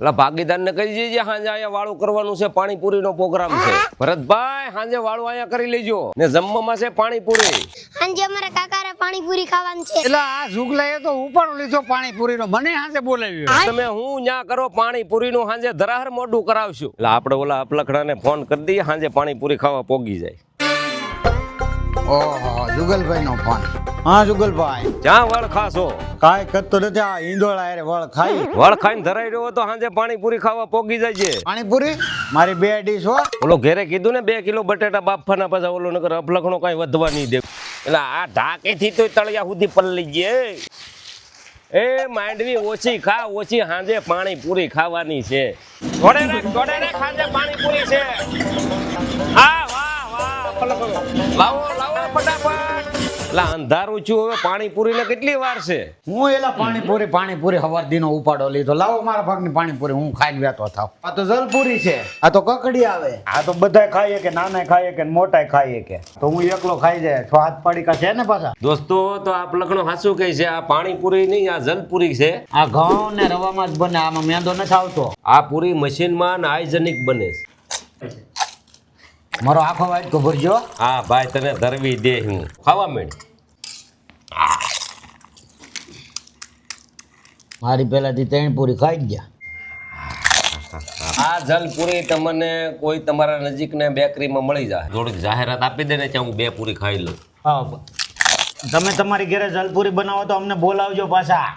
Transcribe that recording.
એટલે ભાગીદાર ને કહી દેજે સાંજે અહીંયા વાળું કરવાનું છે પાણીપુરી નો પ્રોગ્રામ છે. ભરતભાઈ સાંજે વાળું અહીંયા કરી લેજો. ને જમવામાં છે પાણીપુરી. હાંજે અમારા કાકારે પાણીપુરી ખાવાની છે. એટલે આ જુગલાએ તો ઉપાડો લીધો પાણીપુરીનો. મને હાથે બોલાવ્યો તમે હું ન્યા કરો પાણીપુરી નું સાંજે ધરાહર મોઢું કરાવશું. એટલે આપણે ઓલા અપલખડાને ફોન કરી દઈએ સાંજે પાણીપુરી ખાવા પોગી જાય. ઓહો જુગલભાઈ નો ફોન. હા જુગલભાઈ. જ્યાં વળ ખાશો. કાંઈ કરતો નથી આ ઈંદોળા હારે વળ ખાઈ. વળ ખાઈને ધરાઈ રહ્યો તો સાંજે પાણીપુરી ખાવા પોગી જાય છે પાણીપુરી? મારી બે ડીશ હો. ઓલો ઘેરે કીધું ને બે કિલો બટેટા બાફાના પાછા ઓલો નગર અફલખણો કાંઈ વધવા નહીં દે એટલે આ ઢાકેથી તો તળિયા સુધી પલ્લી ગયે એ. માંડવી ઓછી ખા ઓછી સાંજે પાણી પૂરી ખાવાની છે. થોડે રાખ થોડે રાખ સાંજે પાણી પૂરી છે. હા વાહ વાહ લાવો લાવો ફટાફટ. એટલે અંધારું છું હવે પાણીપુરી ને કેટલી વાર છે? હું એલા પાણીપુરી પાણીપુરી હવાર દીનો ઉપાડો લીધો. લાવો મારા ભાગની પાણીપુરી હું ખાઈને વેતો થાવ. આ તો જલપુરી છે. આ તો કકડી આવે. આ તો બધાય ખાઈએ કે નાના ખાઈએ કે મોટા ખાઈએ કે. તો હું એકલો ખાઈ જાય છ હાથ પાડીકા છે ને પાછા? દોસ્તો તો આપ લખણો હાસું કહે છે આ પાણીપુરી નહીં આ જલપુરી છે. આ ઘઉં ને રવામાં જ બને આમાં મેંદો નથી આવતો. આ પૂરી મશીનમાં માં હાઇજેનિક બને છે. મારો આખો વાટકો ભરજો હા ભાઈ તને ધરવી દે હું. ખાવા મેળ મારી પહેલાથી ત્રણ પૂરી ખાઈ ગયા. આ જલપુરી તમને કોઈ તમારા નજીકને બેકરીમાં મળી જાય. થોડીક જાહેરાત આપી દે ને ત્યાં હું બે પૂરી ખાઈ લઉં. હા તમે તમારી ઘરે જલપુરી બનાવો તો અમને બોલાવજો પાછા.